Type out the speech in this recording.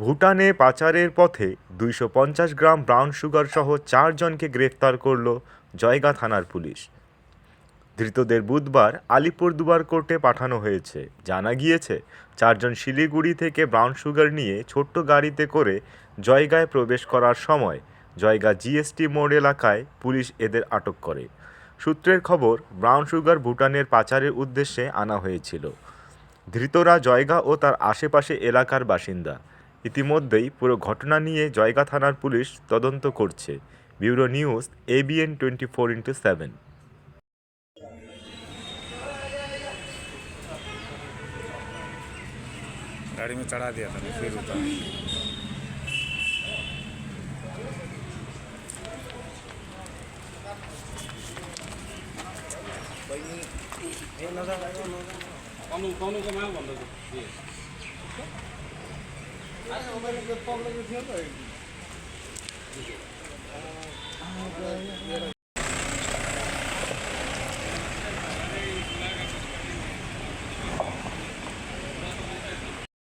ভুটানে পাচারের পথে দুইশো পঞ্চাশ গ্রাম ব্রাউন সুগার সহ চারজনকে গ্রেফতার করল জয়গা থানার পুলিশ। ধৃতদের বুধবার আলিপুরদুয়ার কোর্টে পাঠানো হয়েছে। জানা গিয়েছে, চারজন শিলিগুড়ি থেকে ব্রাউন সুগার নিয়ে ছোট্ট গাড়িতে করে জয়গায় প্রবেশ করার সময় জয়গা জিএসটি মোড় এলাকায় পুলিশ এদের আটক করে। সূত্রের খবর, ব্রাউন সুগার ভুটানের পাচারের উদ্দেশ্যে আনা হয়েছিল। ধৃতরা জয়গা ও তার আশেপাশে এলাকার বাসিন্দা। ইতিমধ্যেই পুরো ঘটনা নিয়ে জয়গা থানার পুলিশ তদন্ত করছে bureau news ABN twenty four into seven गाड़ी में चढ़ा दिया था फिर उतार कौन कौन को माल बंद આ ઓબેરે તો પ્રોબ્લેમ થયો તો